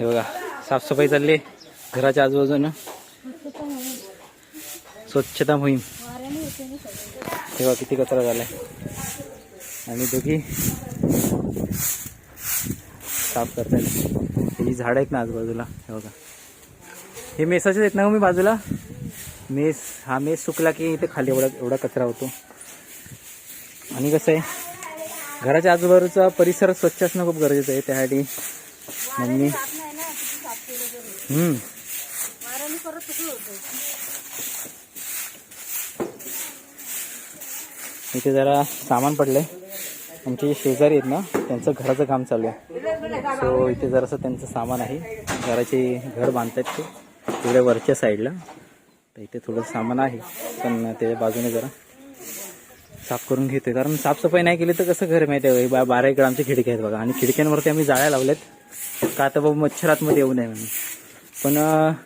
हे बघा साफसफाई चालली आहे घराच्या आजूबाजूनं. स्वच्छता मोहीम. हे बघा किती कचरा झालाय. आणि दोघी साफ करतायत. ही झाडं आहेत ना आजूबाजूला हे बघा. हे मेसाचेच आहेत ना हो मी बाजूला? मेस हा मेस सुकला की इथे खाली एवढा एवढा कचरा होतो. आणि कसं आहे घराच्या आजूबाजूचा परिसर स्वच्छ असणं खूप गरजेचं आहे त्यासाठी. मम्मी इथे जरा सामान पडलंय. आमचे जे शेजारी आहेत ना त्यांचं घराचं काम चालू आहे. सो इथे जरासं त्यांचं सामान आहे. घराचे घर बांधतायत ते. तिकडे वरच्या साईडला. तर इथे थोडं सामान आहे. पण त्याच्या बाजूने जरा साफ करून घेतोय. कारण साफसफाई नाही केली तर कसं घर माहिती आहे बा- बारा इकडे आमच्या खिडक्या आहेत बघा. आणि खिडक्यांवरती आम्ही जाळ्या लावल्यात. का तर बाबा मच्छर आतमध्ये येऊ नये म्हणून. पण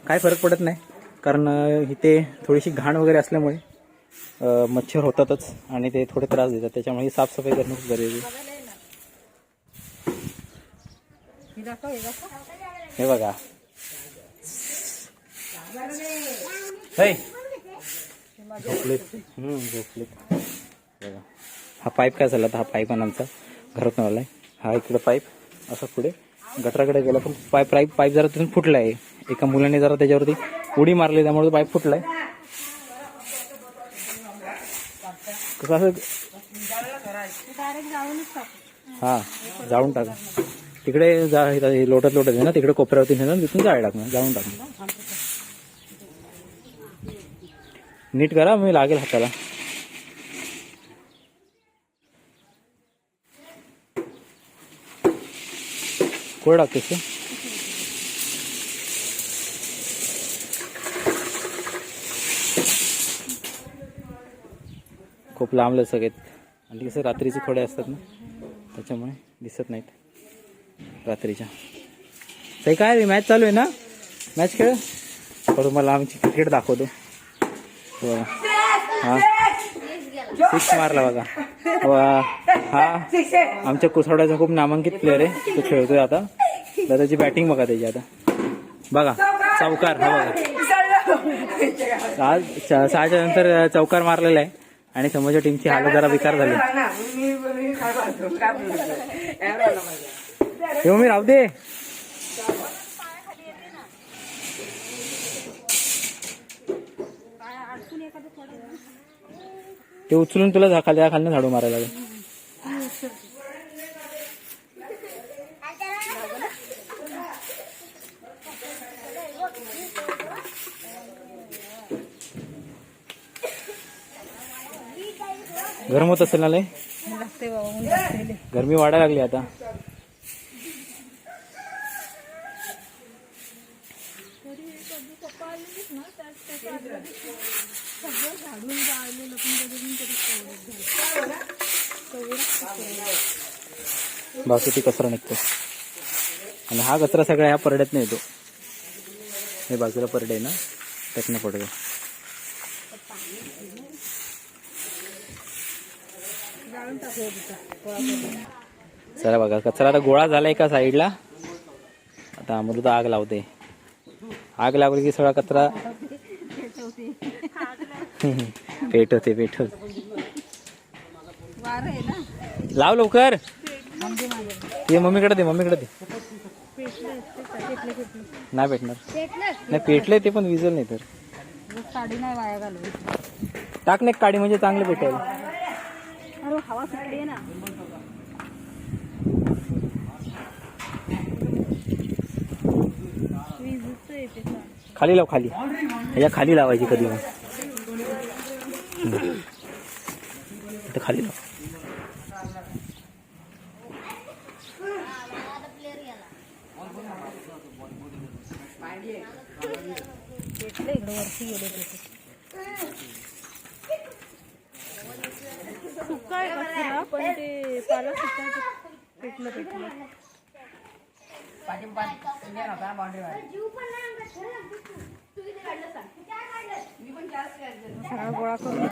काय फरक पडत नाही. कारण इथे थोडीशी घाण वगैरे असल्यामुळे मच्छर होतातच आणि ते थोडे त्रास देतात. त्याच्यामुळे ही साफसफाई करणं खूप गरजेचं हे बघा. झोपलेत. झोपलेत. हा पाईप काय झाला हा पाईप आहे आमचा. घरात आलाय. हा इकडे पाईप. असा पुढे. गटराकडे गेला पण पाईप पाईप पाईप जरा तिथून फुटला आहे एका मुलाने जरा त्याच्यावरती उडी मारली त्यामुळे तो पाईप फुटलाय. कसं असं हा जाळून टाका. तिकडे जा हे लोटत लोटत आहे ना तिकडे कोपऱ्यावरती नेणार तिथून जाळ टाकणार जाळून टाकणार नीट करा मी लागेल हाताला. कुठे टाकतेस ते? खूप लांबलं सगळेत आणि कसं रात्रीचे थोडे असतात ना त्याच्यामुळे दिसत नाहीत रात्रीच्या. ते काय रे मॅच चालू आहे ना? मॅच खेळ? थोडं मला आमची क्रिकेट दाखवतो. बघा हा. सिक्स मारला बघा. हा आमच्या कुसवड्याचा खूप नामांकित प्लेअर आहे तो खेळतोय आता तर त्याची बॅटिंग बघा त्याची आता बघा चौकार हा बघा आज सहाच्या नंतर चौकार मारलेला आहे आणि समोरच्या टीमची हालत जरा बेकार झाली हे मी राहू दे ते उचलून तुला झा- खाली झाडू मारायला लागेल. गरम होत असेल ना लय. गरमी वाढायला लागली आता. बाकी ती कचरा निघतो आणि हा कचरा सगळा ह्या परड्यात नाही येतो. हे बाजूला परडे ना त्यातनं पडतो. चला बघा कचरा आता गोळा झाला एका साईडला आता अमृत आग लावते. आग लावली की सगळा कचरा पेटवते पेटवते लाव लवकर. ये मम्मीकडे दे मम्मीकडे दे. नाही भेटणार. नाही पेटले ते पण विजल नाही तर. साडी नाही वाया घालू टाक नाही काडी म्हणजे चांगले भेटेल अरे हवा सुटली आहे ना वीजच येते खाली लाव खाली. ह्याच्या खाली लावायची कधी मग. खाली लाव. पेटलं ते पण ते पाला पेटलं पेटलं सगळा गोळा करून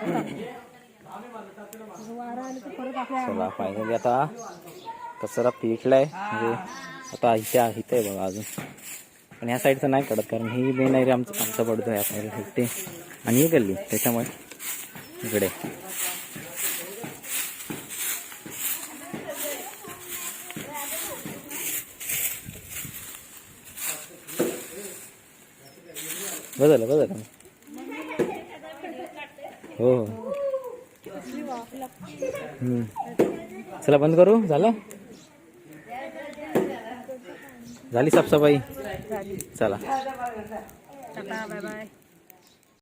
चला फायनली आता कचरा पेटलाय म्हणजे आता इथे इथे आहे बघा अजून. पण ह्या साईडचं नाही कळत कारण ही मेन रे आमचं आमचा पडतो ह्या साईडला इथे आणि ही गल्ली त्याच्यामुळे इकडे. बदल बदल. हो हो. चला बंद करू? झालं? झाली साफसफाई? चला बाय बाय.